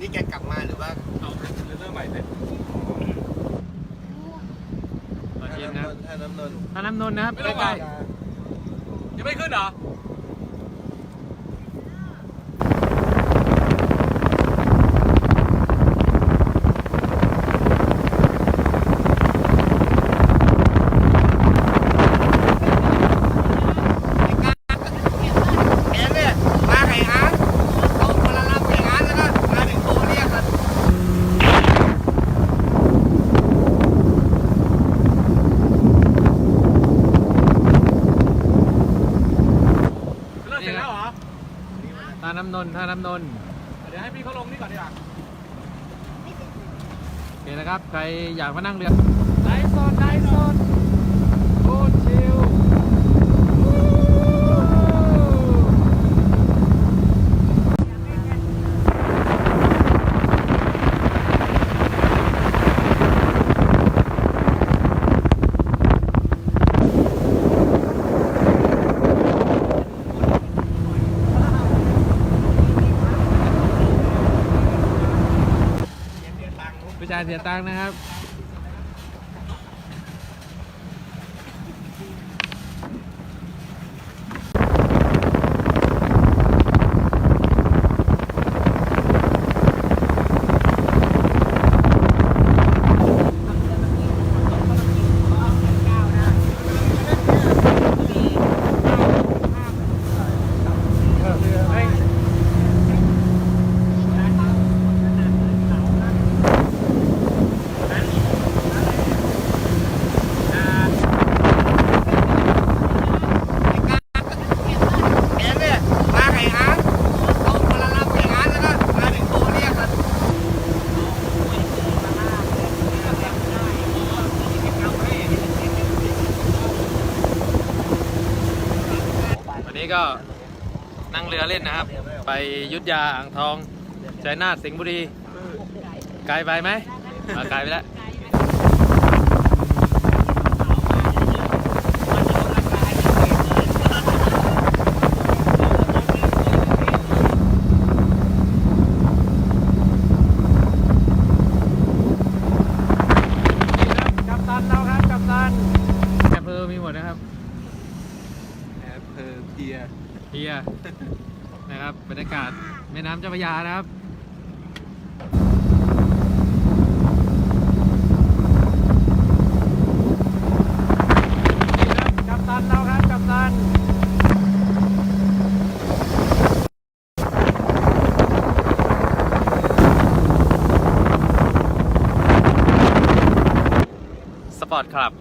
นี่แกกลับมาหรือว่าเอาเรื่องใหม่เลยตอนเย็นนท่าน้ำนนท์ท่าน้ำนนท์นะครับไม่ลงไปยังไม่ขึ้นเหรอ น้ำนนท์ท่าน้ำนนท์เดี๋ยวให้พี่เขาลงนี่ก่อนดีกว่าโอเคนะครับ ใครอยากมานั่งเรือไดโซนไดโซนโคตรชิล การเสียตังค์นะครับ แอนเนี่ยมาไก่อาร์ตเอาคนละลำไก่อาร์ตแล้วก็มาถึงโตเรียกกัน วันนี้ก็ นั่งเรือเล่นนะครับ ไปยุทธยาอ่างทองชัยนาทสิงห์บุรีไกลไปไหมอ่าไกลไปแล้ว กัปตันเราครับกัปตันแอปเปอร์มีหมดนะครับ แอปเพอร์เพีย เฮียนะครับบรรยากาศแม่น้ำเจ้าพระยานะครับกัปตันเราครับกัปตันสปอร์ตคลับ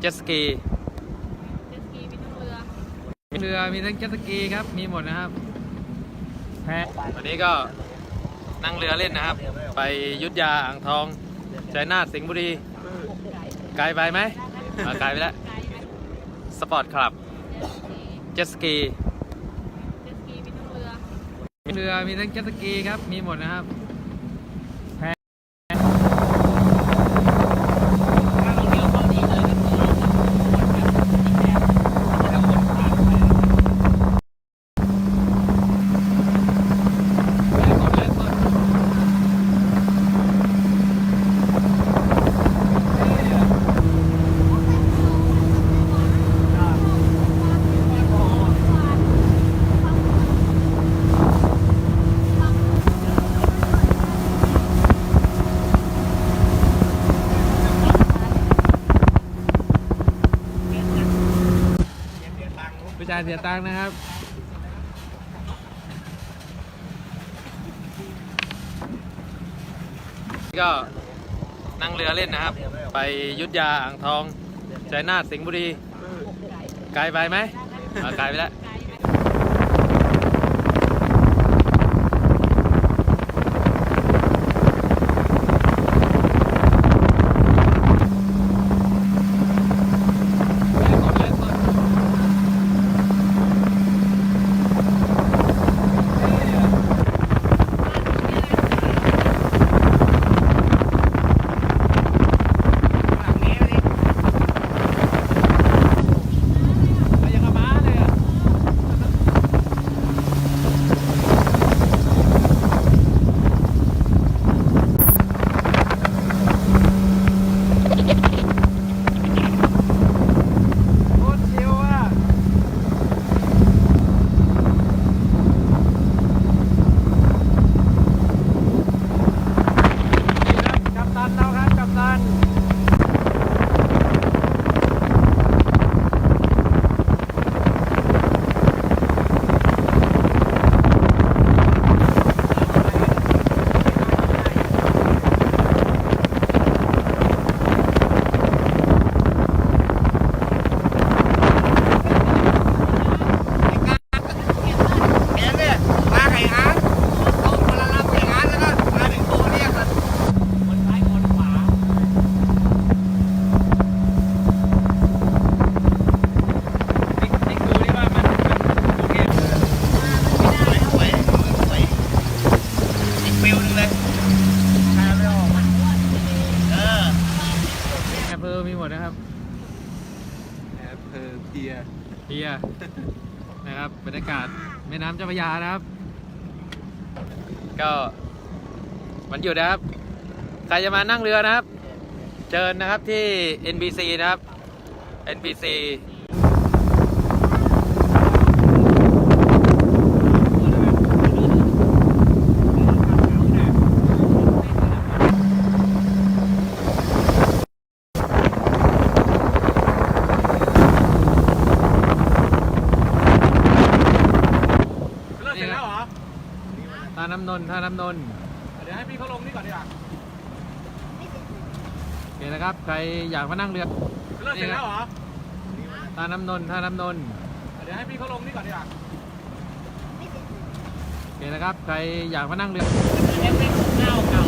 เจ็ตสกีมีเรือมีทั้งเจ็ตสกีครับ มีหมดนะครับ แพวันนี้ก็นั่งเรือเล่นนะครับ ไปอยุทธยาอ่างทองชัยนาทสิงห์บุรีไกลไปไหมอ่าไกลไปแล้วสปอร์ตคลับเจ็ตสกีมีเรือมีทั้งเจ็ตสกีครับ มีหมดนะครับายเสียตังค์นะครับก็นั่งเรือเล่นนะครับ ไปยุทธยาอ่างทองชัยนาทสิงห์บุรีไกลไปไหมอ่าไกลไปแล้วยังกับม้าเลยอะ ลีย เฮีย นะครับบรรยากาศแม่น้ำเจ้าพระยานะครับ ก็วันหยุดนะครับ ใครจะมานั่งเรือนะครับ เชิญนะครับที่ NBC นะครับ NBC เลิกเสร็จแล้วเหรอ ท่าน้ำนนท์ท่าน้ำนนท์เดี๋ยวให้พี่เขาลงนี่ก่อนดีกว่าโอเคนะครับ ใครอยากมานั่งเรือเลิกเสร็จแล้วเหรอท่าน้ำนนท์ท่าน้ำนนท์เดี๋ยวให้พี่เขาลงนี่ก่อนดีกว่าโอเคนะครับ ใครอยากมานั่งเรือเอฟเฟกต์หน้าโอเค